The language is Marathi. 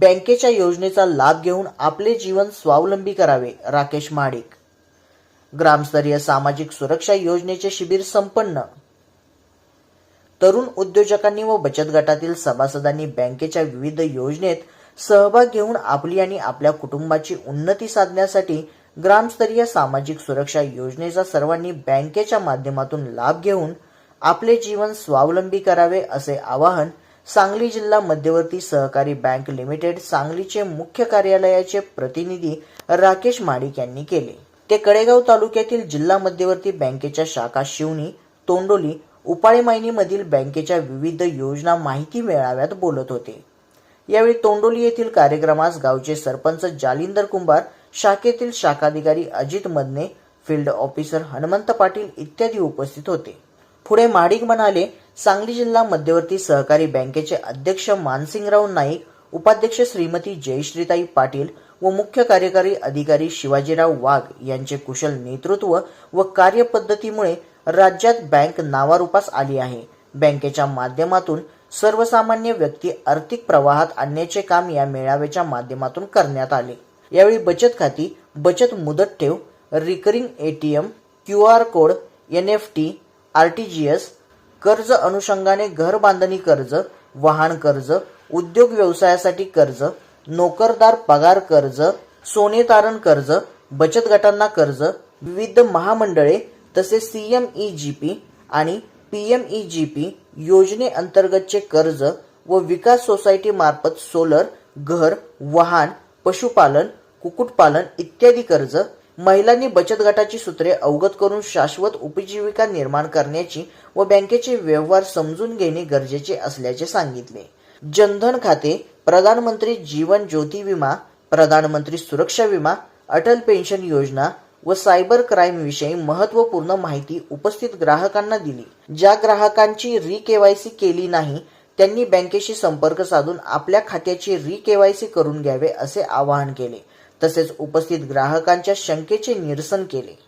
बँकेच्या योजनेचा लाभ घेऊन आपले जीवन स्वावलंबी करावे राकेश माडिक. ग्रामस्तरीय सामाजिक सुरक्षा योजनेचे शिबिर संपन्न. तरुण उद्योजकांनी व बचत गटातील सभासदांनी बँकेच्या विविध योजनेत सहभाग घेऊन आपली आणि आपल्या कुटुंबाची उन्नती साधण्यासाठी ग्रामस्तरीय सामाजिक सुरक्षा योजनेचा सर्वांनी बँकेच्या माध्यमातून लाभ घेऊन आपले जीवन स्वावलंबी करावे असे आवाहन सांगली जिल्हा मध्यवर्ती सहकारी बँक लिमिटेड सांगलीचे मुख्य कार्यालयाचे प्रतिनिधी राकेश माडिक यांनी केले. ते कडेगाव तालुक्यातील जिल्हा मध्यवर्ती बँकेच्या शाखा शिवणी तोंडोली उपाळी मायनीमधील बँकेच्या विविध योजना माहिती मेळाव्यात बोलत होते. यावेळी तोंडोली येथील कार्यक्रमास गावचे सरपंच जालिंदर कुंभार शाखेतील शाखाधिकारी अजित मदने फील्ड ऑफिसर हनुमंत पाटील इत्यादी उपस्थित होते. पुढे महाडिक म्हणाले सांगली जिल्हा मध्यवर्ती सहकारी बँकेचे अध्यक्ष मानसिंगराव नाईक उपाध्यक्ष श्रीमती जयश्रीताई पाटील व मुख्य कार्यकारी अधिकारी शिवाजीराव वाघ यांचे कुशल नेतृत्व व कार्यपद्धतीमुळे राज्यात बँक नावारूपास आली आहे. बँकेच्या माध्यमातून सर्वसामान्य व्यक्ती आर्थिक प्रवाहात आणण्याचे काम या मेळाव्याच्या माध्यमातून करण्यात आले. यावेळी बचत खाती बचत मुदत ठेव recurring ATM Q R code N F T R T G S कर्ज अनुषंगाने घर बांधणी कर्ज वाहन कर्ज उद्योग व्यवसायासाठी कर्ज नोकरदार पगार कर्ज सोने तारण कर्ज बचत गटांना कर्ज विविध महामंडळे तसेच C M E G P आणि P M E G P योजनेअंतर्गतचे कर्ज व विकास सोसायटी मार्फत सोलर घर वाहन पशुपालन कुक्कुटपालन इत्यादी कर्ज महिलांनी बचत गटाची सूत्रे अवगत करून शाश्वत उपजीविका निर्माण करण्याची व बँकेचे व्यवहार समजून घेणे गरजेचे असल्याचे सांगितले. जनधन खाते प्रधानमंत्री जीवन ज्योती विमा प्रधानमंत्री सुरक्षा विमा अटल पेन्शन योजना व सायबर क्राईम विषयी महत्त्वपूर्ण माहिती उपस्थित ग्राहकांना दिली. ज्या ग्राहकांची री केवायसी केली नाही त्यांनी बँकेशी संपर्क साधून आपल्या खात्याची री केवायसी करून घ्यावे असे आवाहन केले. तसेच उपस्थित ग्राहकांच्या शंकेचे निरसन केले.